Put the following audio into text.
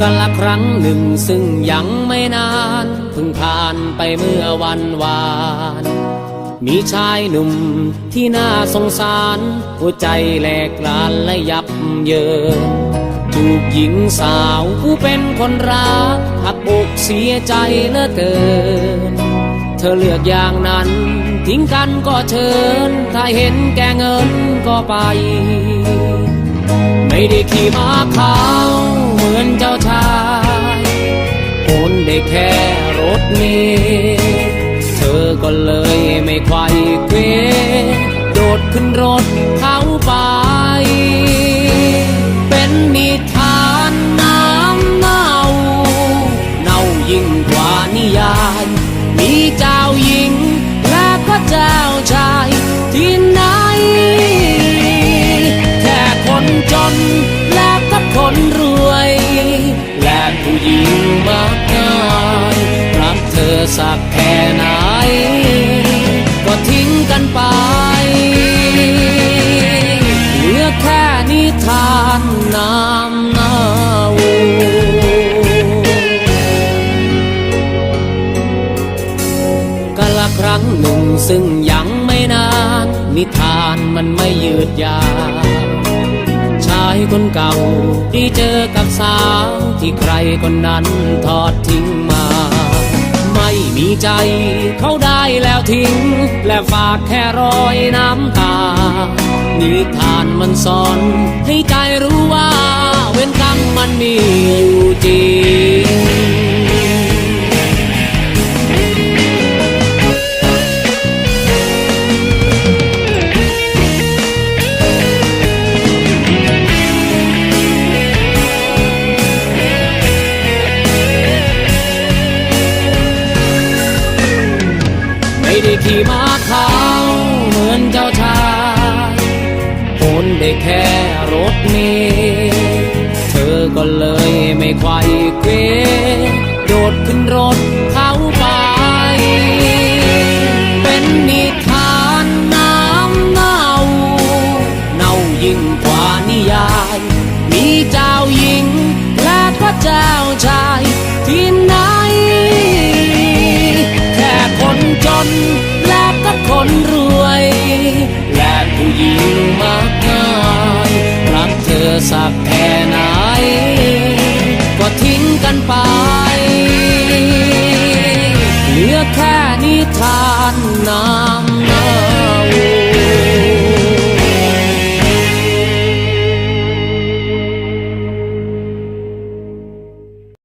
กันละครั้งหนึ่งซึ่งยังไม่นานเพิ่งผ่านไปเมื่อวันวาน มีชายหนุ่มที่น่าสงสาร หัวใจแหลกลานและยับเยินถูกหญิงสาวผู้เป็นคนรักหักอกเสียใจเหลือเกิน เธอเลือกอย่างนั้น ทิ้งกันก็เชิญ ถ้าเห็นแก่เงินก็ไป ไม่ได้ขี่ม้าขาว อก็เลยไม่ไขว้เควโดดขึ้นรถเขาไป เป็นนิทานน้ำเน่า เน่ายิ่งกว่านิยาย มีเจ้าหญิงและก็เจ้าชายที่ไหน แค่คนจนและก็คนรวย และผู้หญิงมากมายรักเธอสักแค่ไหน ครั้งหนึ่งซึ่งยังไม่นาน นิทานมันไม่ยืดยาวชายคนเก่าที่เจอกับสาวที่ใครคนนั้นทอดทิ้งมา ไม่มีใจเขาได้แล้วทิ้ง และฝากแค่รอยน้ำตา นิทานมันสอนให้ใจรู้ว่า เว้นกรรมมันมีอยู่จริง ที่มาเขาเหมือนเจ้าชายคนได้แค่รถเมล์เธอก็เลยไม่ไขว้เควโดดขึ้นรถ คนรวย และผู้หญิงมากมายรักเธอสักแค่ไหน ก็ทิ้งกันไป เหลือแค่นิทานน้ำ